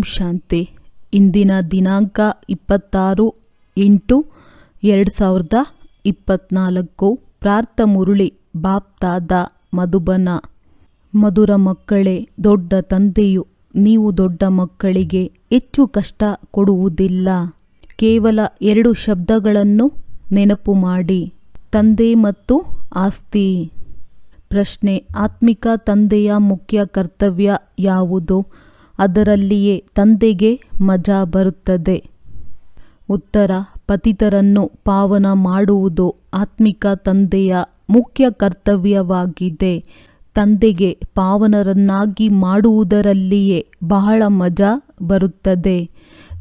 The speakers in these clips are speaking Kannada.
ಓಂ ಶಾಂತಿ. ಇಂದಿನ ದಿನಾಂಕ ಇಪ್ಪತ್ತಾರು ಎಂಟು ಎರಡು ಸಾವಿರದ ಇಪ್ಪತ್ನಾಲ್ಕು. ಪ್ರಾರ್ಥ ಮುರುಳಿ, ಬಾಪ್ತಾದ, ಮಧುಬನ. ಮಧುರ ಮಕ್ಕಳೇ, ದೊಡ್ಡ ತಂದೆಯು, ನೀವು ದೊಡ್ಡ ಮಕ್ಕಳಿಗೆ ಹೆಚ್ಚು ಕಷ್ಟ ಕೊಡುವುದಿಲ್ಲ. ಕೇವಲ ಎರಡು ಶಬ್ದಗಳನ್ನು ನೆನಪು ಮಾಡಿ. ತಂದೆ ಮತ್ತು ಆಸ್ತಿ. ಪ್ರಶ್ನೆ, ಆತ್ಮಿಕ ತಂದೆಯ ಮುಖ್ಯ ಕರ್ತವ್ಯ ಯಾವುದು? ಅದರಲ್ಲಿಯೇ ತಂದೆಗೆ ಮಜಾ ಬರುತ್ತದೆ. ಉತ್ತರ, ಪತಿತರನ್ನು ಪಾವನ ಮಾಡುವುದು ಆತ್ಮಿಕ ತಂದೆಯ ಮುಖ್ಯ ಕರ್ತವ್ಯವಾಗಿದೆ. ತಂದೆಗೆ ಪಾವನರನ್ನಾಗಿ ಮಾಡುವುದರಲ್ಲಿಯೇ ಬಹಳ ಮಜಾ ಬರುತ್ತದೆ.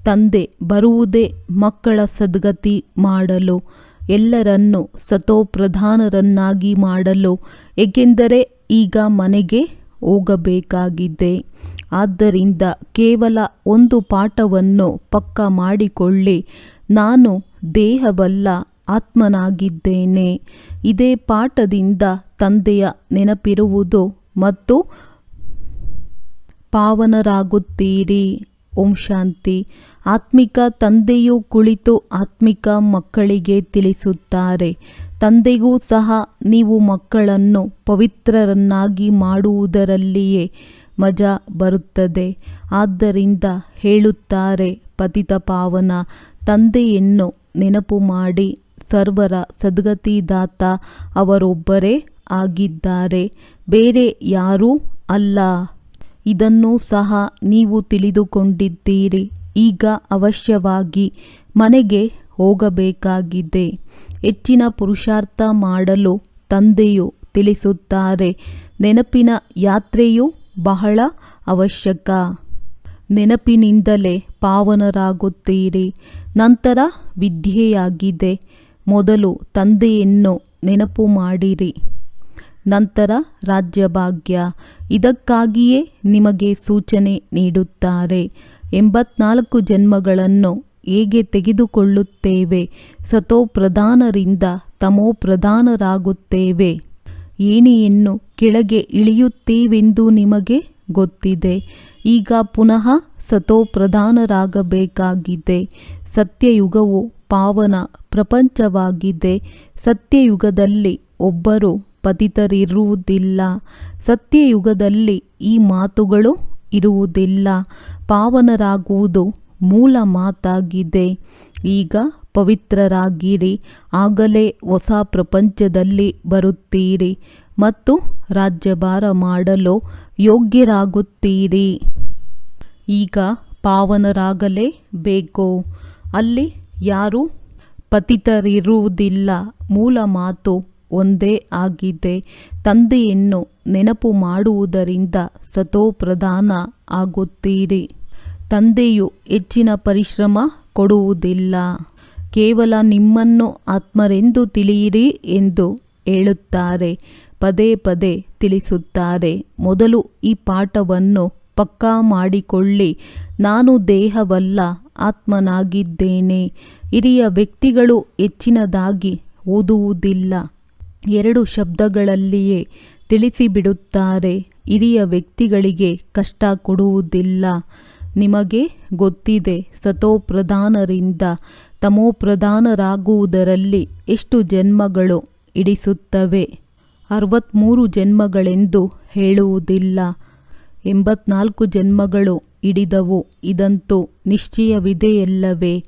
ತಂದೆ ಬರುವುದೇ ಮಕ್ಕಳ ಸದ್ಗತಿ ಮಾಡಲು, ಎಲ್ಲರನ್ನು ಸತೋಪ್ರಧಾನರನ್ನಾಗಿ ಮಾಡಲು, ಏಕೆಂದರೆ ಈಗ ಮನೆಗೆ ಹೋಗಬೇಕಾಗಿದೆ. ಆದ್ದರಿಂದ ಕೇವಲ ಒಂದು ಪಾಠವನ್ನು ಪಕ್ಕ ಮಾಡಿಕೊಳ್ಳಿ. ನಾನು ದೇಹವಲ್ಲ ಆತ್ಮನಾಗಿದ್ದೇನೆ. ಇದೇ ಪಾಠದಿಂದ ತಂದೆಯ ನೆನಪಿರುವುದು ಮತ್ತು ಪಾವನರಾಗುತ್ತೀರಿ. ಓಂ ಶಾಂತಿ. ಆತ್ಮಿಕ ತಂದೆಯು ಕುಳಿತು ಆತ್ಮಿಕ ಮಕ್ಕಳಿಗೆ ತಿಳಿಸುತ್ತಾರೆ. ತಂದೆಗೂ ಸಹ ನೀವು ಮಕ್ಕಳನ್ನು ಪವಿತ್ರರನ್ನಾಗಿ ಮಾಡುವುದರಲ್ಲಿಯೇ ಮಜಾ ಬರುತ್ತದೆ. ಆದ್ದರಿಂದ ಹೇಳುತ್ತಾರೆ ಪತಿತ ಪಾವನ, ತಂದೆಯನ್ನು ನೆನಪು ಮಾಡಿ, ಸರ್ವರ ಸದ್ಗತಿದಾತ ಅವರೊಬ್ಬರೇ ಆಗಿದ್ದಾರೆ, ಬೇರೆ ಯಾರೂ ಅಲ್ಲ. ಇದನ್ನು ಸಹ ನೀವು ತಿಳಿದುಕೊಂಡಿದ್ದೀರಿ. ಈಗ ಅವಶ್ಯವಾಗಿ ಮನೆಗೆ ಹೋಗಬೇಕಾಗಿದೆ. ಹೆಚ್ಚಿನ ಪುರುಷಾರ್ಥ ಮಾಡಲು ತಂದೆಯು ತಿಳಿಸುತ್ತಾರೆ. ನೆನಪಿನ ಯಾತ್ರೆಯು ಬಹಳ ಅವಶ್ಯಕ. ನೆನಪಿನಿಂದಲೇ ಪಾವನರಾಗುತ್ತೀರಿ. ನಂತರ ವಿದ್ಯೆಯಾಗಿದೆ. ಮೊದಲು ತಂದೆಯನ್ನು ನೆನಪು ಮಾಡಿರಿ. ನಂತರ ರಾಜ್ಯಭಾಗ್ಯ. ಇದಕ್ಕಾಗಿಯೇ ನಿಮಗೆ ಸೂಚನೆ ನೀಡುತ್ತಾರೆ. ಎಂಬತ್ನಾಲ್ಕು ಜನ್ಮಗಳನ್ನು ಹೇಗೆ ತೆಗೆದುಕೊಳ್ಳುತ್ತೇವೆ? ಸತೋ ಪ್ರಧಾನರಿಂದ ತಮೋ ತಮೋಪ್ರಧಾನರಾಗುತ್ತೇವೆ. ಏಣಿಯನ್ನು ಕೆಳಗೆ ಇಳಿಯುತ್ತೇವೆಂದು ನಿಮಗೆ ಗೊತ್ತಿದೆ. ಈಗ ಪುನಃ ಸತೋಪ್ರಧಾನರಾಗಬೇಕಾಗಿದೆ. ಸತ್ಯಯುಗವು ಪಾವನ ಪ್ರಪಂಚವಾಗಿದೆ. ಸತ್ಯಯುಗದಲ್ಲಿ ಒಬ್ಬರು ಪತಿತರಿರುವುದಿಲ್ಲ. ಸತ್ಯಯುಗದಲ್ಲಿ ಈ ಮಾತುಗಳು ಇರುವುದಿಲ್ಲ. ಪಾವನರಾಗುವುದು ಮೂಲ ಮಾತಾಗಿದೆ. ಈಗ ಪವಿತ್ರರಾಗಿರಿ. ಆಗಲೇ ಹೊಸ ಪ್ರಪಂಚದಲ್ಲಿ ಬರುತ್ತೀರಿ. ಮತ್ತು ರಾಜ್ಯಭಾರ ಮಾಡಲು ಯೋಗ್ಯರಾಗುತ್ತೀರಿ. ಈಗ ಪಾವನರಾಗಲೇ ಬೇಕು. ಅಲ್ಲಿ ಯಾರು ಪತಿತರಿರುವುದಿಲ್ಲ. ಮೂಲ ಮಾತು ಒಂದೇ ಆಗಿದೆ. ತಂದೆಯನ್ನು ನೆನಪು ಮಾಡುವುದರಿಂದ ಸತೋಪ್ರಧಾನ ಆಗುತ್ತೀರಿ. ತಂದೆಯು ಹೆಚ್ಚಿನ ಪರಿಶ್ರಮ ಕೊಡುವುದಿಲ್ಲ. ಕೇವಲ ನಿಮ್ಮನ್ನು ಆತ್ಮರೆಂದು ತಿಳಿಯಿರಿ ಎಂದು ಹೇಳುತ್ತಾರೆ. ಪದೇ ಪದೇ ತಿಳಿಸುತ್ತಾರೆ. ಮೊದಲು ಈ ಪಾಠವನ್ನು ಪಕ್ಕಾ ಮಾಡಿಕೊಳ್ಳಿ. ನಾನು ದೇಹವಲ್ಲ, ಆತ್ಮನಾಗಿದ್ದೇನೆ. ಹಿರಿಯ ವ್ಯಕ್ತಿಗಳು ಹೆಚ್ಚಿನದಾಗಿ ಓದುವುದಿಲ್ಲ. ಎರಡು ಶಬ್ದಗಳಲ್ಲಿಯೇ ತಿಳಿಸಿಬಿಡುತ್ತಾರೆ. ಹಿರಿಯ ವ್ಯಕ್ತಿಗಳಿಗೆ ಕಷ್ಟ ಕೊಡುವುದಿಲ್ಲ. ನಿಮಗೆ ಗೊತ್ತಿದೆ, ಸತೋಪ್ರಧಾನರಿಂದ ತಮೋಪ್ರಧಾನರಾಗುವುದರಲ್ಲಿ ಎಷ್ಟು ಜನ್ಮಗಳು ಇಡಿಸುತ್ತವೆ? ಅರವತ್ತ್ಮೂರು ಜನ್ಮಗಳೆಂದು ಹೇಳುವುದಿಲ್ಲ. ಎಂಬತ್ನಾಲ್ಕು ಜನ್ಮಗಳು ಹಿಡಿದವು ಇದಂತೂ ನಿಶ್ಚಯವಿದೆಯಲ್ಲವೇ?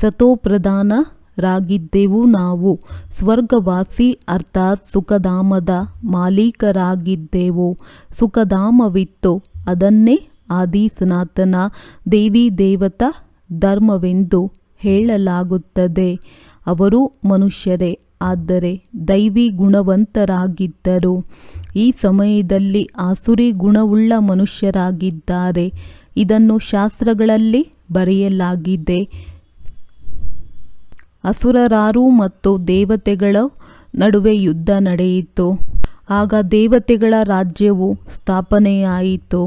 ಸತೋಪ್ರಧಾನರಾಗಿದ್ದೆವು ನಾವು. ಸ್ವರ್ಗವಾಸಿ ಅರ್ಥಾತ್ ಸುಖಧಾಮದ ಮಾಲೀಕರಾಗಿದ್ದೆವು. ಸುಖಧಾಮವಿತ್ತು. ಅದನ್ನೇ ಆದಿ ಸನಾತನ ದೇವಿ ದೇವತಾ ಧರ್ಮವೆಂದು ಹೇಳಲಾಗುತ್ತದೆ. ಅವರು ಮನುಷ್ಯರೇ, ಆದರೆ ದೈವಿ ಗುಣವಂತರಾಗಿದ್ದರು. ಈ ಸಮಯದಲ್ಲಿ ಆಸುರಿ ಗುಣವುಳ್ಳ ಮನುಷ್ಯರಾಗಿದ್ದಾರೆ. ಇದನ್ನು ಶಾಸ್ತ್ರಗಳಲ್ಲಿ ಬರೆಯಲಾಗಿದೆ. ಅಸುರರಾರು ಮತ್ತು ದೇವತೆಗಳ ನಡುವೆ ಯುದ್ಧ ನಡೆಯಿತು. ಆಗ ದೇವತೆಗಳ ರಾಜ್ಯವು ಸ್ಥಾಪನೆಯಾಯಿತು.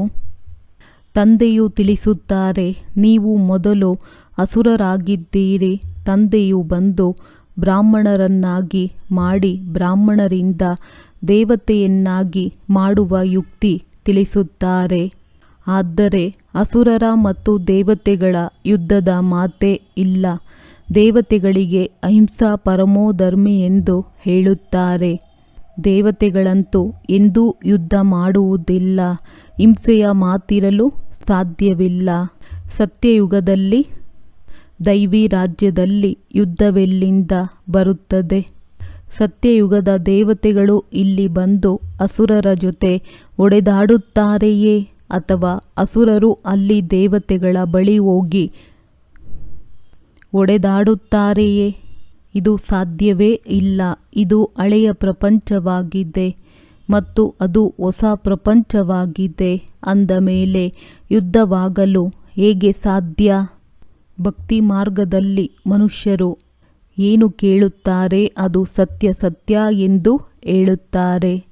ತಂದೆಯು ತಿಳಿಸುತ್ತಾರೆ, ನೀವು ಮೊದಲು ಅಸುರರಾಗಿದ್ದೀರಿ. ತಂದೆಯು ಬಂದು ಬ್ರಾಹ್ಮಣರನ್ನಾಗಿ ಮಾಡಿ ಬ್ರಾಹ್ಮಣರಿಂದ ದೇವತೆಯನ್ನಾಗಿ ಮಾಡುವ ಯುಕ್ತಿ ತಿಳಿಸುತ್ತಾರೆ. ಆದರೆ ಅಸುರರ ಮತ್ತು ದೇವತೆಗಳ ಯುದ್ಧದ ಮಾತೇ ಇಲ್ಲ. ದೇವತೆಗಳಿಗೆ ಅಹಿಂಸಾ ಪರಮೋಧರ್ಮಿ ಎಂದು ಹೇಳುತ್ತಾರೆ. ದೇವತೆಗಳಂತೂ ಎಂದೂ ಯುದ್ಧ ಮಾಡುವುದಿಲ್ಲ. ಹಿಂಸೆಯ ಮಾತಿರಲು ಸಾಧ್ಯವಿಲ್ಲ. ಸತ್ಯಯುಗದಲ್ಲಿ ದೈವಿ ರಾಜ್ಯದಲ್ಲಿ ಯುದ್ಧವೆಲ್ಲಿಂದ ಬರುತ್ತದೆ? ಸತ್ಯಯುಗದ ದೇವತೆಗಳು ಇಲ್ಲಿ ಬಂದು ಅಸುರರ ಜೊತೆ ಒಡೆದಾಡುತ್ತಾರೆಯೇ? ಅಥವಾ ಅಸುರರು ಅಲ್ಲಿ ದೇವತೆಗಳ ಬಳಿ ಹೋಗಿ ಒಡೆದಾಡುತ್ತಾರೆಯೇ? ಇದು ಸಾಧ್ಯವೇ ಇಲ್ಲ. ಇದು ಹಳೆಯ ಪ್ರಪಂಚವಾಗಿದೆ ಮತ್ತು ಅದು ಹೊಸ ಪ್ರಪಂಚವಾಗಿದೆ ಅಂದ ಮೇಲೆ ಯುದ್ಧವಾಗಲು ಹೇಗೆ ಸಾಧ್ಯ? ಭಕ್ತಿ ಮಾರ್ಗದಲ್ಲಿ ಮನುಷ್ಯರು ಏನು ಕೇಳುತ್ತಾರೆ ಅದು ಸತ್ಯ ಸತ್ಯ ಎಂದು ಹೇಳುತ್ತಾರೆ.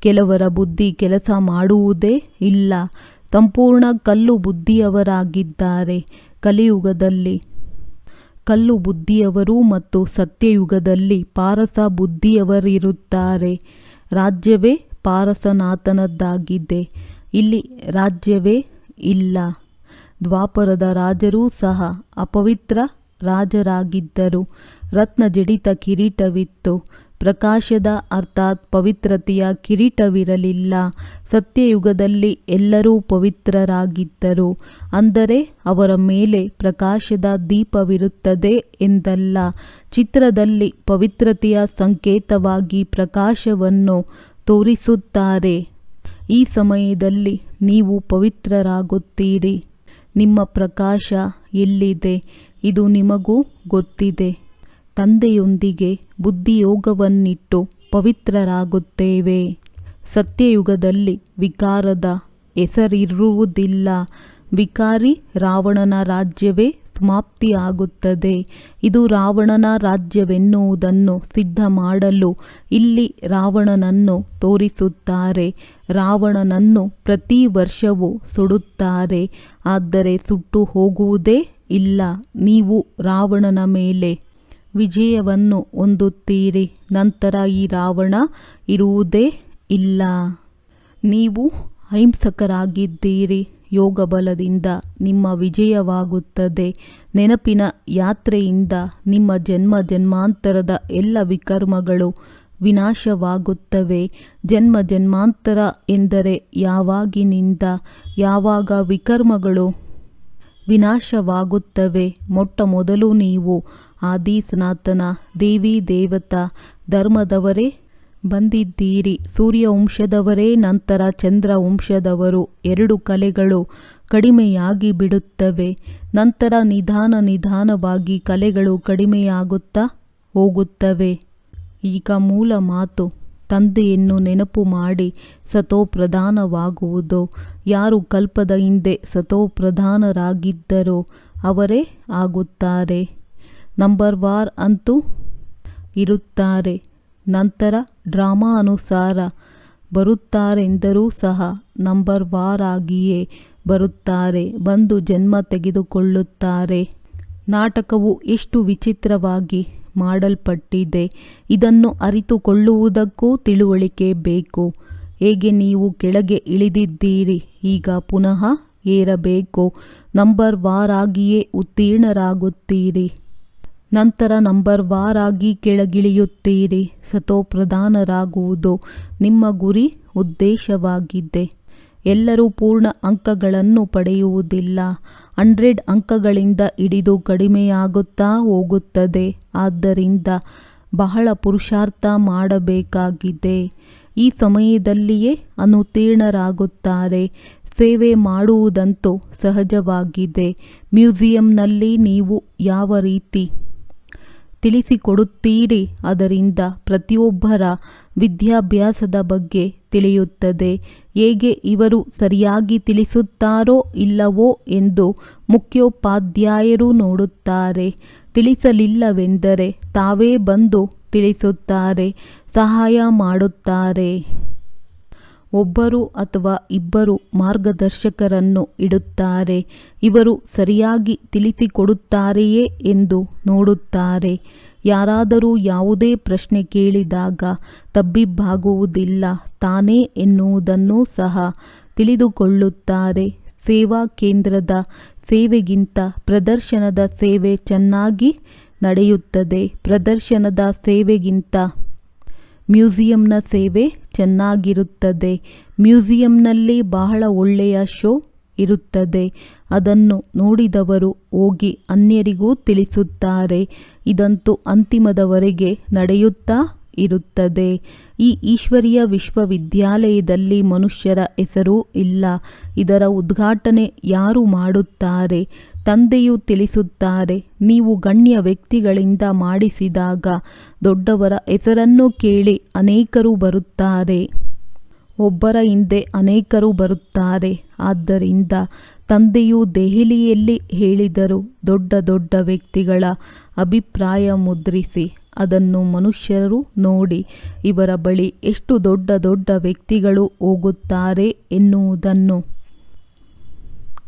ಕೆಲವರ ಬುದ್ಧಿ ಕೆಲಸ ಮಾಡುವುದೇ ಇಲ್ಲ. ಸಂಪೂರ್ಣ ಕಲ್ಲು ಬುದ್ಧಿಯವರಾಗಿದ್ದಾರೆ. ಕಲಿಯುಗದಲ್ಲಿ ಕಲ್ಲು ಬುದ್ಧಿಯವರು ಮತ್ತು ಸತ್ಯಯುಗದಲ್ಲಿ ಪಾರಸ ಬುದ್ಧಿಯವರಿರುತ್ತಾರೆ. ರಾಜ್ಯವೇ ಪಾರಸನಾಥನದ್ದಾಗಿದೆ ಇಲ್ಲಿ ರಾಜ್ಯವೇ ಇಲ್ಲ. ದ್ವಾಪರದ ರಾಜರೂ ಸಹ ಅಪವಿತ್ರ ರಾಜರಾಗಿದ್ದರು. ರತ್ನ ಜಡಿತ ಕಿರೀಟವಿತ್ತು. ಪ್ರಕಾಶದ ಅರ್ಥಾತ್ ಪವಿತ್ರತೆಯ ಕಿರೀಟವಿರಲಿಲ್ಲ. ಸತ್ಯಯುಗದಲ್ಲಿ ಎಲ್ಲರೂ ಪವಿತ್ರರಾಗಿದ್ದರು. ಅಂದರೆ ಅವರ ಮೇಲೆ ಪ್ರಕಾಶದ ದೀಪವಿರುತ್ತದೆ ಎಂದಲ್ಲ. ಚಿತ್ರದಲ್ಲಿ ಪವಿತ್ರತೆಯ ಸಂಕೇತವಾಗಿ ಪ್ರಕಾಶವನ್ನು ತೋರಿಸುತ್ತಾರೆ. ಈ ಸಮಯದಲ್ಲಿ ನೀವು ಪವಿತ್ರರಾಗುತ್ತೀರಿ. ನಿಮ್ಮ ಪ್ರಕಾಶ ಎಲ್ಲಿದೆ? ಇದು ನಿಮಗೂ ಗೊತ್ತಿದೆ. ತಂದೆಯೊಂದಿಗೆ ಬುದ್ಧಿಯೋಗವನ್ನಿಟ್ಟು ಪವಿತ್ರರಾಗುತ್ತೇವೆ. ಸತ್ಯಯುಗದಲ್ಲಿ ವಿಕಾರದ ಹೆಸರಿರುವುದಿಲ್ಲ. ವಿಕಾರಿ ರಾವಣನ ರಾಜ್ಯವೇ ಸಮಾಪ್ತಿಯಾಗುತ್ತದೆ. ಇದು ರಾವಣನ ರಾಜ್ಯವೆನ್ನುವುದನ್ನು ಸಿದ್ಧ ಮಾಡಲು ಇಲ್ಲಿ ರಾವಣನನ್ನು ತೋರಿಸುತ್ತಾರೆ. ರಾವಣನನ್ನು ಪ್ರತಿ ವರ್ಷವೂ ಸುಡುತ್ತಾರೆ. ಆದರೆ ಸುಟ್ಟು ಹೋಗುವುದೇ ಇಲ್ಲ. ನೀವು ರಾವಣನ ಮೇಲೆ ವಿಜಯವನ್ನು ಹೊಂದುತ್ತೀರಿ. ನಂತರ ಈ ರಾವಣ ಇರುವುದೇ ಇಲ್ಲ. ನೀವು ಅಹಿಂಸಕರಾಗಿದ್ದೀರಿ. ಯೋಗ ಬಲದಿಂದ ನಿಮ್ಮ ವಿಜಯವಾಗುತ್ತದೆ. ನೆನಪಿನ ಯಾತ್ರೆಯಿಂದ ನಿಮ್ಮ ಜನ್ಮ ಜನ್ಮಾಂತರದ ಎಲ್ಲ ವಿಕರ್ಮಗಳು ವಿನಾಶವಾಗುತ್ತವೆ. ಜನ್ಮ ಜನ್ಮಾಂತರ ಎಂದರೆ ಯಾವಾಗಿನಿಂದ ಯಾವಾಗ ವಿಕರ್ಮಗಳು ವಿನಾಶವಾಗುತ್ತವೆ. ಮೊಟ್ಟ ಮೊದಲು ನೀವು ಆದಿ ಸನಾತನ ದೇವಿ, ದೇವತಾ, ಧರ್ಮದವರೇ ಬಂದಿದ್ದೀರಿ. ಸೂರ್ಯ ವಂಶದವರೇ, ನಂತರ ಚಂದ್ರ ವಂಶದವರು. ಎರಡು ಕಲೆಗಳು ಕಡಿಮೆಯಾಗಿ ಬಿಡುತ್ತವೆ. ನಂತರ ನಿಧಾನ ನಿಧಾನವಾಗಿ ಕಲೆಗಳು ಕಡಿಮೆಯಾಗುತ್ತಾ ಹೋಗುತ್ತವೆ. ಈಗ ಮೂಲ ಮಾತು, ತಂದೆಯನ್ನು ನೆನಪು ಮಾಡಿ ಸತೋಪ್ರಧಾನವಾಗುವುದು ಯಾರು ಕಲ್ಪದ ಹಿಂದೆ ಸತೋಪ್ರಧಾನರಾಗಿದ್ದರೋ ಅವರೇ ಆಗುತ್ತಾರೆ. ನಂಬರ್ ವಾರ್ ಅಂತೂ ಇರುತ್ತಾರೆ. ನಂತರ ಡ್ರಾಮಾ ಅನುಸಾರ ಬರುತ್ತಾರೆಂದರೂ ಸಹ ನಂಬರ್ ವಾರ್ ಆಗಿಯೇ ಬರುತ್ತಾರೆ, ಬಂದು ಜನ್ಮ ತೆಗೆದುಕೊಳ್ಳುತ್ತಾರೆ. ನಾಟಕವು ಎಷ್ಟು ವಿಚಿತ್ರವಾಗಿ ಮಾಡಲ್ಪಟ್ಟಿದೆ. ಇದನ್ನು ಅರಿತುಕೊಳ್ಳುವುದಕ್ಕೂ ತಿಳುವಳಿಕೆ ಬೇಕು. ಹೇಗೆ ನೀವು ಕೆಳಗೆ ಇಳಿದಿದ್ದೀರಿ? ಈಗ ಪುನಃ ಏರಬೇಕು. ನಂಬರ್ ವಾರಾಗಿಯೇ ಉತ್ತೀರ್ಣರಾಗುತ್ತೀರಿ. ನಂತರ ನಂಬರ್ ವಾರಾಗಿ ಕೆಳಗಿಳಿಯುತ್ತೀರಿ. ಸತೋಪ್ರಧಾನರಾಗುವುದು ನಿಮ್ಮ ಗುರಿ ಉದ್ದೇಶವಾಗಿದೆ. ಎಲ್ಲರೂ ಪೂರ್ಣ ಅಂಕಗಳನ್ನು ಪಡೆಯುವುದಿಲ್ಲ. ಹಂಡ್ರೆಡ್ ಅಂಕಗಳಿಂದ ಹಿಡಿದು ಕಡಿಮೆಯಾಗುತ್ತಾ ಹೋಗುತ್ತದೆ. ಆದ್ದರಿಂದ ಬಹಳ ಪುರುಷಾರ್ಥ ಮಾಡಬೇಕಾಗಿದೆ. ಈ ಸಮಯದಲ್ಲಿಯೇ ಅನುತ್ತೀರ್ಣರಾಗುತ್ತಾರೆ. ಸೇವೆ ಮಾಡುವುದಂತೂ ಸಹಜವಾಗಿದೆ. ಮ್ಯೂಸಿಯಂನಲ್ಲಿ ನೀವು ಯಾವ ರೀತಿ ತಿಳಿಸಿಕೊಡುತ್ತೀರಿ ಅದರಿಂದ ಪ್ರತಿಯೊಬ್ಬರ ವಿದ್ಯಾಭ್ಯಾಸದ ಬಗ್ಗೆ ತಿಳಿಯುತ್ತದೆ. ಹೇಗೆ ಇವರು ಸರಿಯಾಗಿ ತಿಳಿಸುತ್ತಾರೋ ಇಲ್ಲವೋ ಎಂದು ಮುಖ್ಯೋಪಾಧ್ಯಾಯರು ನೋಡುತ್ತಾರೆ. ತಿಳಿಸಲಿಲ್ಲವೆಂದರೆ ತಾವೇ ಬಂದು ತಿಳಿಸುತ್ತಾರೆ, ಸಹಾಯ ಮಾಡುತ್ತಾರೆ. ಒಬ್ಬರು ಅಥವಾ ಇಬ್ಬರು ಮಾರ್ಗದರ್ಶಕರನ್ನು ಇಡುತ್ತಾರೆ. ಇವರು ಸರಿಯಾಗಿ ತಿಳಿಸಿಕೊಡುತ್ತಾರೆಯೇ ಎಂದು ನೋಡುತ್ತಾರೆ. ಯಾರಾದರೂ ಯಾವುದೇ ಪ್ರಶ್ನೆ ಕೇಳಿದಾಗ ತಬ್ಬಿಬ್ಬಾಗುವುದಿಲ್ಲ, ತಾನೇ ಎನ್ನುವುದನ್ನು ಸಹ ತಿಳಿದುಕೊಳ್ಳುತ್ತಾರೆ. ಸೇವಾ ಕೇಂದ್ರದ ಸೇವೆಗಿಂತ ಪ್ರದರ್ಶನದ ಸೇವೆ ಚೆನ್ನಾಗಿ ನಡೆಯುತ್ತದೆ. ಪ್ರದರ್ಶನದ ಸೇವೆಗಿಂತ ಮ್ಯೂಸಿಯಂನ ಸೇವೆ ಚೆನ್ನಾಗಿರುತ್ತದೆ. ಮ್ಯೂಸಿಯಂನಲ್ಲಿ ಬಹಳ ಒಳ್ಳೆಯ ಶೋ ಇರುತ್ತದೆ. ಅದನ್ನು ನೋಡಿದವರು ಹೋಗಿ ಅನ್ಯರಿಗೂ ತಿಳಿಸುತ್ತಾರೆ. ಇದಂತೂ ಅಂತಿಮದವರೆಗೆ ನಡೆಯುತ್ತಾ ಇರುತ್ತದೆ. ಈ ಈಶ್ವರೀಯ ವಿಶ್ವವಿದ್ಯಾಲಯದಲ್ಲಿ ಮನುಷ್ಯರ ಹೆಸರು ಇಲ್ಲ. ಇದರ ಉದ್ಘಾಟನೆ ಯಾರು ಮಾಡುತ್ತಾರೆ? ತಂದೆಯು ತಿಳಿಸುತ್ತಾರೆ, ನೀವು ಗಣ್ಯ ವ್ಯಕ್ತಿಗಳಿಂದ ಮಾಡಿಸಿದಾಗ ದೊಡ್ಡವರ ಹೆಸರನ್ನು ಕೇಳಿ ಅನೇಕರು ಬರುತ್ತಾರೆ. ಒಬ್ಬರ ಹಿಂದೆ ಅನೇಕರು ಬರುತ್ತಾರೆ. ಆದ್ದರಿಂದ ತಂದೆಯು ದೆಹಲಿಯಲ್ಲಿ ಹೇಳಿದರು, ದೊಡ್ಡ ದೊಡ್ಡ ವ್ಯಕ್ತಿಗಳ ಅಭಿಪ್ರಾಯ ಮುದ್ರಿಸಿ, ಅದನ್ನು ಮನುಷ್ಯರು ನೋಡಿ ಇವರ ಬಳಿ ಎಷ್ಟು ದೊಡ್ಡ ದೊಡ್ಡ ವ್ಯಕ್ತಿಗಳು ಹೋಗುತ್ತಾರೆ ಎನ್ನುವುದನ್ನು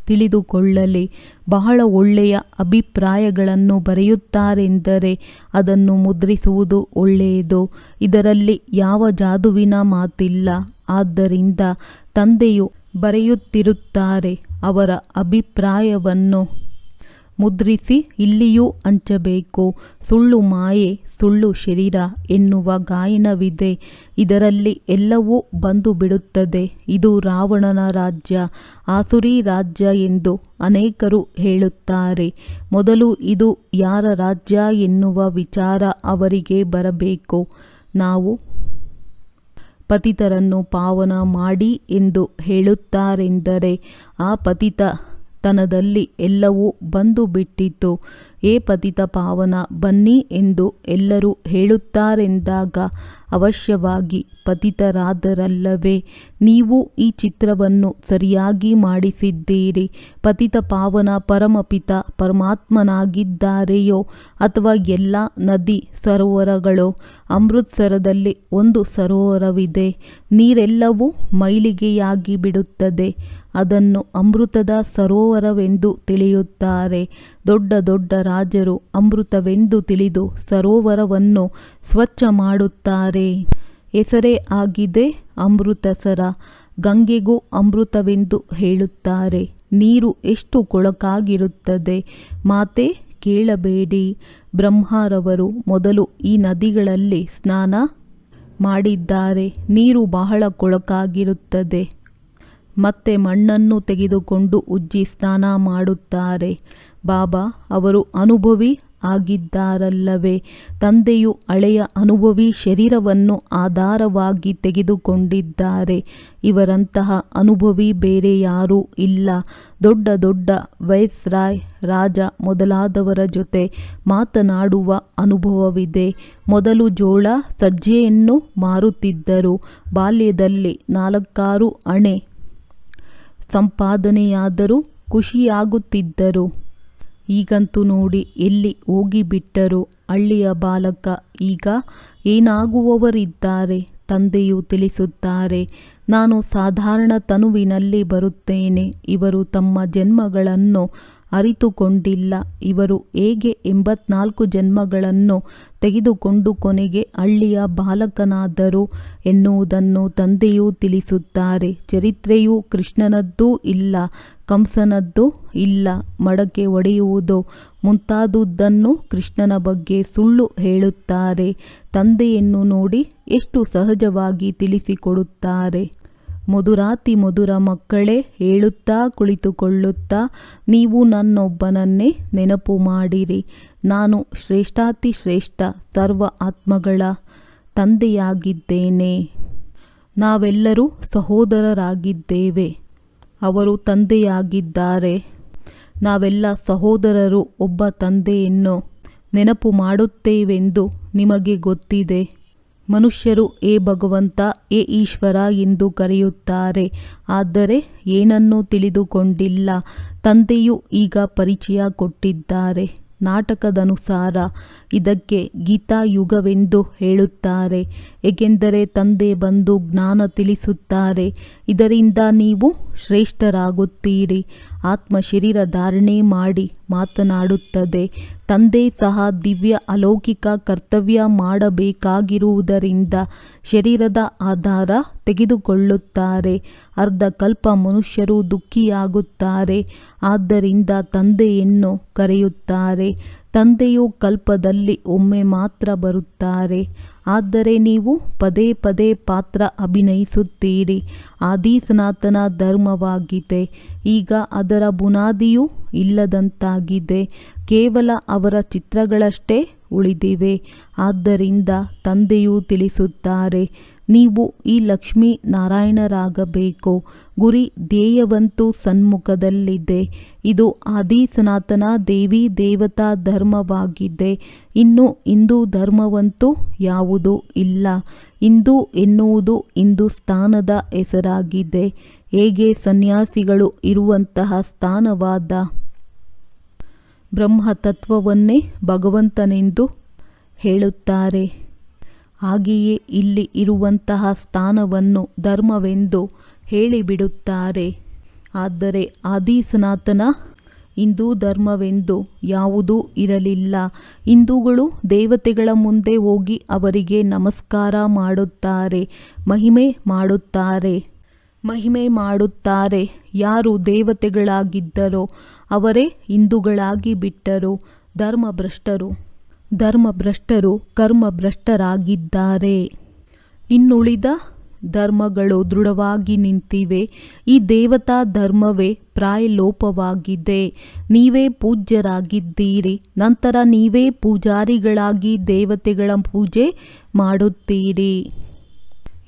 ತಿಳಿದುಕೊಳ್ಳಲಿ. ಬಹಳ ಒಳ್ಳೆಯ ಅಭಿಪ್ರಾಯಗಳನ್ನು ಬರೆಯುತ್ತಾರೆಂದರೆ ಅದನ್ನು ಮುದ್ರಿಸುವುದು ಒಳ್ಳೆಯದು. ಇದರಲ್ಲಿ ಯಾವ ಜಾದುವಿನ ಮಾತಿಲ್ಲ. ಆದ್ದರಿಂದ ತಂದೆಯು ಬರೆಯುತ್ತಿರುತ್ತಾರೆ ಅವರ ಅಭಿಪ್ರಾಯವನ್ನು ಮುದ್ರಿಸಿ ಇಲ್ಲಿಯೂ ಹಂಚಬೇಕು. ಸುಳ್ಳು ಮಾಯೆ, ಸುಳ್ಳು ಶರೀರ ಎನ್ನುವ ಗಾಯನವಿದೆ. ಇದರಲ್ಲಿ ಎಲ್ಲವೂ ಬಂದು ಬಿಡುತ್ತದೆ. ಇದು ರಾವಣನ ರಾಜ್ಯ, ಆಸುರಿ ರಾಜ್ಯ ಎಂದು ಅನೇಕರು ಹೇಳುತ್ತಾರೆ. ಮೊದಲು ಇದು ಯಾರ ರಾಜ್ಯ ಎನ್ನುವ ವಿಚಾರ ಅವರಿಗೆ ಬರಬೇಕು. ನಾವು ಪತಿತರನ್ನು ಪಾವನ ಮಾಡಿ ಎಂದು ಹೇಳುತ್ತಾರೆಂದರೆ, ಆ ಪತಿತತನದಲ್ಲಿ ಎಲ್ಲವೂ ಬಂದು ಬಿಟ್ಟಿತು ಏ ಪತಿತ ಪಾವನ, ಬನ್ನಿ ಎಂದು ಎಲ್ಲರೂ ಹೇಳುತ್ತಾರೆಂದಾಗ ಅವಶ್ಯವಾಗಿ ಪತಿತರಾದರಲ್ಲವೇ, ನೀವು ಈ ಚಿತ್ರವನ್ನು ಸರಿಯಾಗಿ ಮಾಡಿಸಿದ್ದೀರಿ. ಪತಿತ ಪಾವನ ಪರಮಪಿತ ಪರಮಾತ್ಮನಾಗಿದ್ದಾರೆಯೋ ಅಥವಾ ಎಲ್ಲ ನದಿ ಸರೋವರಗಳು? ಅಮೃತ್ಸರದಲ್ಲಿ ಒಂದು ಸರೋವರವಿದೆ. ನೀರೆಲ್ಲವೂ ಮೈಲಿಗೆಯಾಗಿ ಬಿಡುತ್ತದೆ ಅದನ್ನು ಅಮೃತದ ಸರೋವರವೆಂದು ತಿಳಿಯುತ್ತಾರೆ. ದೊಡ್ಡ ದೊಡ್ಡ ರಾಜರು ಅಮೃತವೆಂದು ತಿಳಿದು ಸರೋವರವನ್ನು ಸ್ವಚ್ಛ ಮಾಡುತ್ತಾರೆ. ಹೆಸರೇ ಆಗಿದೆ ಅಮೃತಸರ. ಗಂಗೆಗೂ ಅಮೃತವೆಂದು ಹೇಳುತ್ತಾರೆ. ನೀರು ಎಷ್ಟು ಕೊಳಕಾಗಿರುತ್ತದೆ ಮಾತೆ ಕೇಳಬೇಡಿ. ಬ್ರಹ್ಮರವರು ಮೊದಲು ಈ ನದಿಗಳಲ್ಲಿ ಸ್ನಾನ ಮಾಡಿದ್ದಾರೆ. ನೀರು ಬಹಳ ಕೊಳಕಾಗಿರುತ್ತದೆ. ಮತ್ತೆ ಮಣ್ಣನ್ನು ತೆಗೆದುಕೊಂಡು ಉಜ್ಜಿ ಸ್ನಾನ ಮಾಡುತ್ತಾರೆ. ಬಾಬಾ, ಅವರು ಅನುಭವಿ ಆಗಿದ್ದಾರಲ್ಲವೇ? ತಂದೆಯು ಹಳೆಯ ಅನುಭವಿ ಶರೀರವನ್ನು ಆಧಾರವಾಗಿ ತೆಗೆದುಕೊಂಡಿದ್ದಾರೆ. ಇವರಂತಹ ಅನುಭವಿ ಬೇರೆ ಯಾರೂ ಇಲ್ಲ. ದೊಡ್ಡ ದೊಡ್ಡ ವೈಸ್ರಾಯ್ ರಾಜ ಮೊದಲಾದವರ ಜೊತೆ ಮಾತನಾಡುವ ಅನುಭವವಿದೆ. ಮೊದಲು ಜೋಳ, ಸಜ್ಜೆಯನ್ನು ಮಾರುತ್ತಿದ್ದರು. ಬಾಲ್ಯದಲ್ಲಿ ನಾಲ್ಕಾರು ಅಣೆ ಸಂಪಾದನೆಯಾದರೂ ಖುಷಿಯಾಗುತ್ತಿದ್ದರು. ಈಗಂತೂ ನೋಡಿ ಎಲ್ಲಿ ಹೋಗಿಬಿಟ್ಟರು ಹಳ್ಳಿಯ ಬಾಲಕ ಈಗ ಏನಾಗುವವರಿದ್ದಾರೆ? ತಂದೆಯು ತಿಳಿಸುತ್ತಾರೆ, ನಾನು ಸಾಧಾರಣ ತನುವಿನಲ್ಲಿ ಬರುತ್ತೇನೆ. ಇವರು ತಮ್ಮ ಜನ್ಮಗಳನ್ನು ಅರಿತುಕೊಂಡಿಲ್ಲ. ಇವರು ಹೇಗೆ ಎಂಬತ್ನಾಲ್ಕು ಜನ್ಮಗಳನ್ನು ತೆಗೆದುಕೊಂಡು ಕೊನೆಗೆ ಹಳ್ಳಿಯ ಬಾಲಕನಾದರು ಎನ್ನುವುದನ್ನು ತಂದೆಯೂ ತಿಳಿಸುತ್ತಾರೆ. ಚರಿತ್ರೆಯು ಕೃಷ್ಣನದ್ದೂ ಇಲ್ಲ, ಕಂಸನದ್ದು ಇಲ್ಲ. ಮಡಕೆ ಒಡೆಯುವುದು ಮುಂತಾದುದನ್ನು ಕೃಷ್ಣನ ಬಗ್ಗೆ ಸುಳ್ಳು ಹೇಳುತ್ತಾರೆ. ತಂದೆಯನ್ನು ನೋಡಿ ಎಷ್ಟು ಸಹಜವಾಗಿ ತಿಳಿಸಿಕೊಡುತ್ತಾರೆ. ಮಧುರಾತಿ ಮಧುರ ಮಕ್ಕಳೇ, ಹೇಳುತ್ತಾ ಕುಳಿತುಕೊಳ್ಳುತ್ತಾ ನೀವು ನನ್ನೊಬ್ಬನನ್ನೇ ನೆನಪು ಮಾಡಿರಿ. ನಾನು ಶ್ರೇಷ್ಠಾತಿ ಶ್ರೇಷ್ಠ ಸರ್ವ ಆತ್ಮಗಳ ತಂದೆಯಾಗಿದ್ದೇನೆ. ನಾವೆಲ್ಲರೂ ಸಹೋದರರಾಗಿದ್ದೇವೆ. ಅವರು ತಂದೆಯಾಗಿದ್ದಾರೆ. ನಾವೆಲ್ಲ ಸಹೋದರರು, ಒಬ್ಬ ತಂದೆಯನ್ನು ನೆನಪು ಮಾಡುತ್ತೇವೆಂದು ನಿಮಗೆ ಗೊತ್ತಿದೆ. ಮನುಷ್ಯರು ಏ ಭಗವಂತ, ಏ ಈಶ್ವರ ಎಂದು ಕರೆಯುತ್ತಾರೆ. ಆದರೆ ಏನನ್ನೂ ತಿಳಿದುಕೊಂಡಿಲ್ಲ. ತಂದೆಯು ಈಗ ಪರಿಚಯ ಕೊಟ್ಟಿದ್ದಾರೆ. ನಾಟಕದನುಸಾರ ಇದಕ್ಕೆ ಗೀತಾಯುಗವೆಂದು ಹೇಳುತ್ತಾರೆ. ಏಕೆಂದರೆ ತಂದೆ ಬಂದು ಜ್ಞಾನ ತಿಳಿಸುತ್ತಾರೆ. ಇದರಿಂದ ನೀವು ಶ್ರೇಷ್ಠರಾಗುತ್ತೀರಿ. ಆತ್ಮ ಶರೀರ ಧಾರಣೆ ಮಾಡಿ ಮಾತನಾಡುತ್ತದೆ. ತಂದೆ ಸಹ ದಿವ್ಯ ಅಲೌಕಿಕ ಕರ್ತವ್ಯ ಮಾಡಬೇಕಾಗಿರುವುದರಿಂದ ಶರೀರದ ಆಧಾರ ತೆಗೆದುಕೊಳ್ಳುತ್ತಾರೆ. ಅರ್ಧ ಕಲ್ಪ ಮನುಷ್ಯರು ದುಃಖಿಯಾಗುತ್ತಾರೆ. ಆದ್ದರಿಂದ ತಂದೆಯನ್ನು ಕರೆಯುತ್ತಾರೆ. ತಂದೆಯು ಕಲ್ಪದಲ್ಲಿ ಒಮ್ಮೆ ಮಾತ್ರ ಬರುತ್ತಾರೆ. ಆದರೆ ನೀವು ಪದೇ ಪದೇ ಪಾತ್ರ ಅಭಿನಯಿಸುತ್ತೀರಿ. ಆದಿ ಸನಾತನ ಧರ್ಮವಾಗಿದೆ. ಈಗ ಅದರ ಬುನಾದಿಯೂ ಇಲ್ಲದಂತಾಗಿದೆ. ಕೇವಲ ಅವರ ಚಿತ್ರಗಳಷ್ಟೇ ಉಳಿದಿವೆ. ಆದ್ದರಿಂದ ತಂದೆಯು ತಿಳಿಸುತ್ತಾರೆ ನೀವು ಈ ಲಕ್ಷ್ಮೀ ನಾರಾಯಣರಾಗಬೇಕು ಗುರಿ ಧ್ಯೇಯವಂತೂ ಸನ್ಮುಖದಲ್ಲಿದೆ. ಇದು ಆದಿ ಸನಾತನ ದೇವಿ ದೇವತಾ ಧರ್ಮವಾಗಿದೆ. ಇನ್ನು ಹಿಂದೂ ಧರ್ಮವಂತೂ ಯಾವುದೂ ಇಲ್ಲ. ಹಿಂದೂ ಎನ್ನುವುದು ಹಿಂದೂಸ್ತಾನದ ಹೆಸರಾಗಿದೆ. ಹೇಗೆ ಸನ್ಯಾಸಿಗಳು ಇರುವಂತಹ ಸ್ಥಾನವಾದ ಬ್ರಹ್ಮತತ್ವವನ್ನೇ ಭಗವಂತನೆಂದು ಹೇಳುತ್ತಾರೆ. ಹಾಗೆಯೇ ಇಲ್ಲಿ ಇರುವಂತಹ ಸ್ಥಾನವನ್ನು ಧರ್ಮವೆಂದು ಹೇಳಿಬಿಡುತ್ತಾರೆ. ಆದರೆ ಆದಿ ಸನಾತನ ಹಿಂದೂ ಧರ್ಮವೆಂದು ಯಾವುದೂ ಇರಲಿಲ್ಲ. ಹಿಂದೂಗಳು ದೇವತೆಗಳ ಮುಂದೆ ಹೋಗಿ ಅವರಿಗೆ ನಮಸ್ಕಾರ ಮಾಡುತ್ತಾರೆ, ಮಹಿಮೆ ಮಾಡುತ್ತಾರೆ. ಮಹಿಮೆ ಮಾಡುತ್ತಾರೆ. ಯಾರು ದೇವತೆಗಳಾಗಿದ್ದರೋ ಅವರೇ ಹಿಂದೂಗಳಾಗಿ ಬಿಟ್ಟರು, ಧರ್ಮಭ್ರಷ್ಟರು. ಧರ್ಮಭ್ರಷ್ಟರು ಕರ್ಮಭ್ರಷ್ಟರಾಗಿದ್ದಾರೆ. ಇನ್ನುಳಿದ ಧರ್ಮಗಳು ದೃಢವಾಗಿ ನಿಂತಿವೆ. ಈ ದೇವತಾ ಧರ್ಮವೇ ಪ್ರಾಯಲೋಪವಾಗಿದೆ. ನೀವೇ ಪೂಜ್ಯರಾಗಿದ್ದೀರಿ. ನಂತರ ನೀವೇ ಪೂಜಾರಿಗಳಾಗಿ ದೇವತೆಗಳ ಪೂಜೆ ಮಾಡುತ್ತೀರಿ.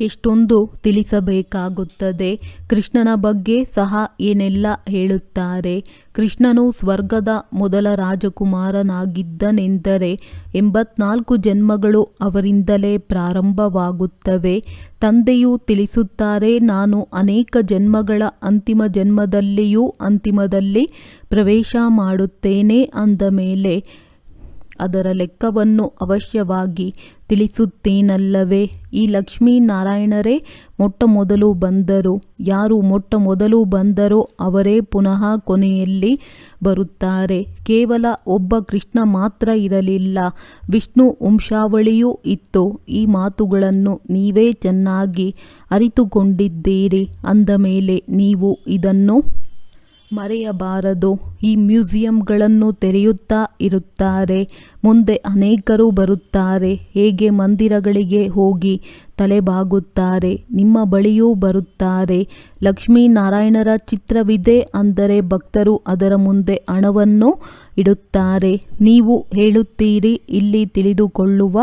ಎಷ್ಟೊಂದು ತಿಳಿಸಬೇಕಾಗುತ್ತದೆ. ಕೃಷ್ಣನ ಬಗ್ಗೆ ಸಹ ಏನೆಲ್ಲ ಹೇಳುತ್ತಾರೆ? ಕೃಷ್ಣನು ಸ್ವರ್ಗದ ಮೊದಲ ರಾಜಕುಮಾರನಾಗಿದ್ದನೆಂದರೆ ಎಂಬತ್ನಾಲ್ಕು ಜನ್ಮಗಳು ಅವರಿಂದಲೇ ಪ್ರಾರಂಭವಾಗುತ್ತವೆ. ತಂದೆಯು ತಿಳಿಸುತ್ತಾರೆ, ನಾನು ಅನೇಕ ಜನ್ಮಗಳ ಅಂತಿಮ ಜನ್ಮದಲ್ಲಿಯೂ ಅಂತಿಮದಲ್ಲಿ ಪ್ರವೇಶ ಮಾಡುತ್ತೇನೆ ಅಂದ ಮೇಲೆ ಅದರ ಲೆಕ್ಕವನ್ನು ಅವಶ್ಯವಾಗಿ ತಿಳಿಸುತ್ತೇನಲ್ಲವೇ? ಈ ಲಕ್ಷ್ಮೀನಾರಾಯಣರೇ ಮೊಟ್ಟ ಮೊದಲು ಬಂದರು. ಯಾರು ಮೊಟ್ಟ ಮೊದಲು ಬಂದರೋ ಅವರೇ ಪುನಃ ಕೊನೆಯಲ್ಲಿ ಬರುತ್ತಾರೆ. ಕೇವಲ ಒಬ್ಬ ಕೃಷ್ಣ ಮಾತ್ರ ಇರಲಿಲ್ಲ. ವಿಷ್ಣು ವಂಶಾವಳಿಯೂ ಇತ್ತು. ಈ ಮಾತುಗಳನ್ನು ನೀವೇ ಚೆನ್ನಾಗಿ ಅರಿತುಕೊಂಡಿದ್ದೀರಿ. ಅಂದ ಮೇಲೆ ನೀವು ಇದನ್ನು ಮರೆಯಬಾರದು. ಈ ಮ್ಯೂಸಿಯಂಗಳನ್ನು ತೆರೆಯುತ್ತಾ ಇರುತ್ತಾರೆ. ಮುಂದೆ ಅನೇಕರು ಬರುತ್ತಾರೆ. ಹೇಗೆ ಮಂದಿರಗಳಿಗೆ ಹೋಗಿ ತಲೆಬಾಗುತ್ತಾರೆ. ನಿಮ್ಮ ಬಳಿಯೂ ಬರುತ್ತಾರೆ. ಲಕ್ಷ್ಮೀನಾರಾಯಣರ ಚಿತ್ರವಿದೆ ಅಂದರೆ ಭಕ್ತರು ಅದರ ಮುಂದೆ ಹಣವನ್ನು ಇಡುತ್ತಾರೆ. ನೀವು ಹೇಳುತ್ತೀರಿ, ಇಲ್ಲಿ ತಿಳಿದುಕೊಳ್ಳುವ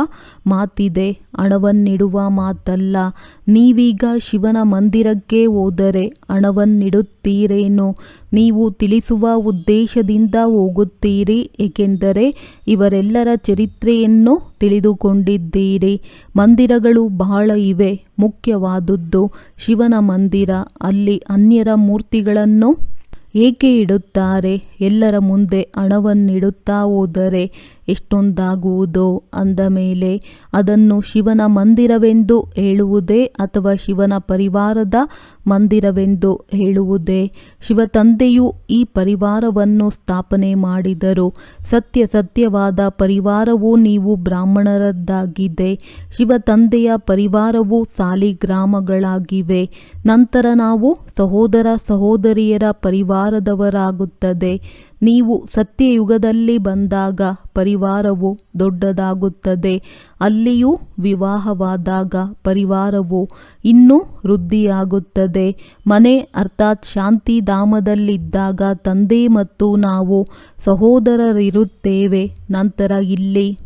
ಮಾತಿದೆ ಹಣವನ್ನಿಡುವ ಮಾತಲ್ಲ. ನೀವೀಗ ಶಿವನ ಮಂದಿರಕ್ಕೆ ಹೋದರೆ ಹಣವನ್ನಿಡುತ್ತೀರೇನು ನೀವು ತಿಳಿಸುವ ಉದ್ದೇಶದಿಂದ ಹೋಗುತ್ತೀರಿ, ಏಕೆಂದರೆ ಇವರೆಲ್ಲರ ಚರಿತ್ರೆಯನ್ನು ತಿಳಿದುಕೊಂಡಿದ್ದೀರಿ. ಮಂದಿರಗಳು ಬಹಳ ಇವೆ, ಮುಖ್ಯವಾದುದ್ದು ಶಿವನ ಮಂದಿರ. ಅಲ್ಲಿ ಅನ್ಯರ ಮೂರ್ತಿಗಳನ್ನು ಏಕೆ ಇಡುತ್ತಾರೆ? ಎಲ್ಲರ ಮುಂದೆ ಹಣವನ್ನಿಡುತ್ತಾ ಹೋದರೆ ಎಷ್ಟೊಂದಾಗುವುದೋ ಅಂದ ಮೇಲೆ ಅದನ್ನು ಶಿವನ ಮಂದಿರವೆಂದು ಹೇಳುವುದೇ ಅಥವಾ ಶಿವನ ಪರಿವಾರದ ಮಂದಿರವೆಂದು ಹೇಳುವುದೇ? ಶಿವತಂದೆಯು ಈ ಪರಿವಾರವನ್ನು ಸ್ಥಾಪನೆ ಮಾಡಿದರು ಸತ್ಯ ಸತ್ಯವಾದ ಪರಿವಾರವು ನೀವು ಬ್ರಾಹ್ಮಣರದ್ದಾಗಿದೆ. ಶಿವತಂದೆಯ ಪರಿವಾರವು ಸಾಲಿಗ್ರಾಮಗಳಾಗಿವೆ ನಂತರ ನಾವು ಸಹೋದರ ಸಹೋದರಿಯರ ಪರಿವಾರದವರಾಗುತ್ತದೆ. ನೀವು ಸತ್ಯಯುಗದಲ್ಲಿ ಬಂದಾಗ ಪರಿವಾರವು ದೊಡ್ಡದಾಗುತ್ತದೆ. ಅಲ್ಲಿಯೂ ವಿವಾಹವಾದಾಗ ಪರಿವಾರವು ಇನ್ನೂ ವೃದ್ಧಿಯಾಗುತ್ತದೆ. ಮನೆ ಅರ್ಥಾತ್ ಶಾಂತಿಧಾಮದಲ್ಲಿದ್ದಾಗ ತಂದೆ ಮತ್ತು ನಾವು ಸಹೋದರರಿರುತ್ತೇವೆ. ನಂತರ ಇಲ್ಲಿ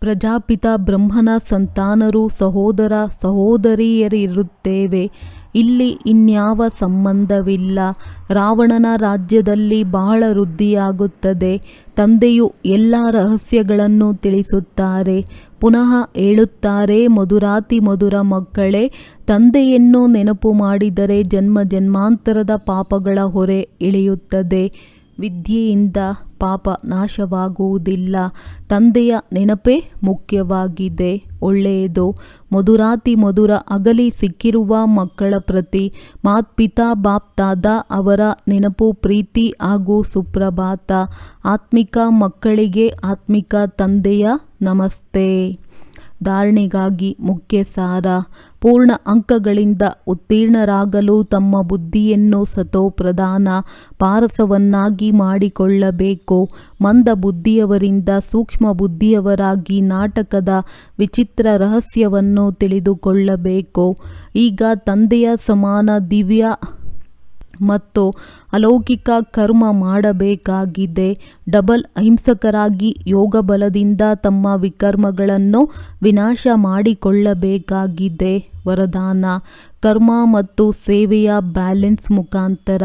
ಪ್ರಜಾಪಿತ ಬ್ರಹ್ಮನ ಸಂತಾನರು ಸಹೋದರ ಸಹೋದರಿಯರಿರುತ್ತೇವೆ. ಇಲ್ಲಿ ಇನ್ಯಾವ ಸಂಬಂಧವಿಲ್ಲ. ರಾವಣನ ರಾಜ್ಯದಲ್ಲಿ ಬಹಳ ವೃದ್ಧಿಯಾಗುತ್ತದೆ. ತಂದೆಯು ಎಲ್ಲ ರಹಸ್ಯಗಳನ್ನು ತಿಳಿಸುತ್ತಾರೆ. ಪುನಃ ಹೇಳುತ್ತಾರೆ, ಮಧುರಾತಿ ಮಧುರ ಮಕ್ಕಳೇ, ತಂದೆಯನ್ನು ನೆನಪು ಮಾಡಿದರೆ ಜನ್ಮ ಜನ್ಮಾಂತರದ ಪಾಪಗಳ ಹೊರೆ ಇಳಿಯುತ್ತದೆ. ವಿದ್ಯೆಯಿಂದ ಪಾಪ ನಾಶವಾಗುವುದಿಲ್ಲ. ತಂದೆಯ ನೆನಪೇ ಮುಖ್ಯವಾಗಿದೆ. ಒಳ್ಳೆಯದು. ಮಧುರಾತಿ ಮಧುರ ಅಗಲಿ ಸಿಕ್ಕಿರುವ ಮಕ್ಕಳ ಪ್ರತಿ ಮಾತ್ಪಿತಾ ಬಾಪ್ತಾದ ಅವರ ನೆನಪು ಪ್ರೀತಿ ಹಾಗೂ ಸುಪ್ರಭಾತ. ಆತ್ಮಿಕ ಮಕ್ಕಳಿಗೆ ಆತ್ಮಿಕ ತಂದೆಯ ನಮಸ್ತೆ. ಧಾರಣೆಗಾಗಿ ಮುಖ್ಯ ಸಾರ ಪೂರ್ಣ ಅಂಕಗಳಿಂದ ಉತ್ತೀರ್ಣರಾಗಲು ತಮ್ಮ ಬುದ್ಧಿಯನ್ನು ಸತೋ ಪ್ರಧಾನ ಪಾರಸವನ್ನಾಗಿ ಮಾಡಿಕೊಳ್ಳಬೇಕು. ಮಂದ ಬುದ್ಧಿಯವರಿಂದ ಸೂಕ್ಷ್ಮ ಬುದ್ಧಿಯವರಾಗಿ ನಾಟಕದ ವಿಚಿತ್ರ ರಹಸ್ಯವನ್ನು ತಿಳಿದುಕೊಳ್ಳಬೇಕು. ಈಗ ತಂದೆಯ ಸಮಾನ ದಿವ್ಯ ಮತ್ತು ಅಲೌಕಿಕ ಕರ್ಮ ಮಾಡಬೇಕಾಗಿದೆ. ಡಬಲ್ ಅಹಿಂಸಕರಾಗಿ ಯೋಗ ಬಲದಿಂದ ತಮ್ಮ ವಿಕರ್ಮಗಳನ್ನು ವಿನಾಶ ಮಾಡಿಕೊಳ್ಳಬೇಕಾಗಿದೆ. ವರದಾನ, ಕರ್ಮ ಮತ್ತು ಸೇವೆಯ ಬ್ಯಾಲೆನ್ಸ್ ಮುಖಾಂತರ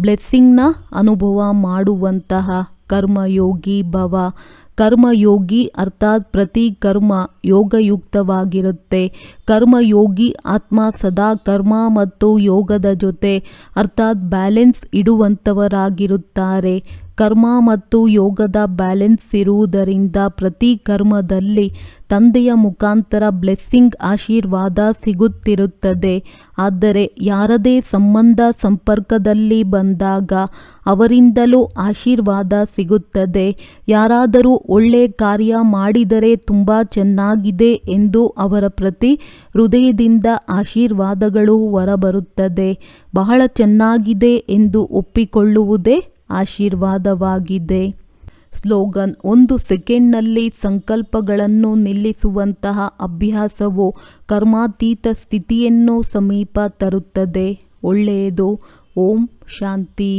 ಬ್ಲೆಸ್ಸಿಂಗ್ನ ಅನುಭವ ಮಾಡುವಂತಹ ಕರ್ಮಯೋಗಿ ಭವ. ಕರ್ಮಯೋಗಿ ಅರ್ಥಾತ್ ಪ್ರತಿ ಕರ್ಮ ಯೋಗಯುಕ್ತವಾಗಿರುತ್ತೆ. ಕರ್ಮಯೋಗಿ ಆತ್ಮ ಸದಾ ಕರ್ಮ ಮತ್ತು ಯೋಗದ ಜೊತೆ ಅರ್ಥಾತ್ ಬ್ಯಾಲೆನ್ಸ್ ಇಡುವಂಥವರಾಗಿರುತ್ತಾರೆ ಕರ್ಮ ಮತ್ತು ಯೋಗದ ಬ್ಯಾಲೆನ್ಸ್ ಇರುವುದರಿಂದ ಪ್ರತಿ ಕರ್ಮದಲ್ಲಿ ತಂದೆಯ ಮುಖಾಂತರ ಬ್ಲೆಸ್ಸಿಂಗ್ ಆಶೀರ್ವಾದ ಸಿಗುತ್ತಿರುತ್ತದೆ. ಆದರೆ ಯಾರದೇ ಸಂಬಂಧ ಸಂಪರ್ಕದಲ್ಲಿ ಬಂದಾಗ ಅವರಿಂದಲೂ ಆಶೀರ್ವಾದ ಸಿಗುತ್ತದೆ. ಯಾರಾದರೂ ಒಳ್ಳೆ ಕಾರ್ಯ ಮಾಡಿದರೆ ತುಂಬ ಚೆನ್ನಾಗಿದೆ ಎಂದು ಅವರ ಪ್ರತಿ ಹೃದಯದಿಂದ ಆಶೀರ್ವಾದಗಳು ಹೊರಬರುತ್ತದೆ. ಬಹಳ ಚೆನ್ನಾಗಿದೆ ಎಂದು ಒಪ್ಪಿಕೊಳ್ಳುವುದೇ ಆಶೀರ್ವಾದವಾಗಿದೆ. ಸ್ಲೋಗನ್ ಒಂದು ಸೆಕೆಂಡ್ನಲ್ಲಿ ಸಂಕಲ್ಪಗಳನ್ನು ನಿಲ್ಲಿಸುವಂತಹ ಅಭ್ಯಾಸವು ಕರ್ಮಾತೀತ ಸ್ಥಿತಿಯನ್ನು ಸಮೀಪ ತರುತ್ತದೆ. ಒಳ್ಳೆಯದು. ಓಂ ಶಾಂತಿ.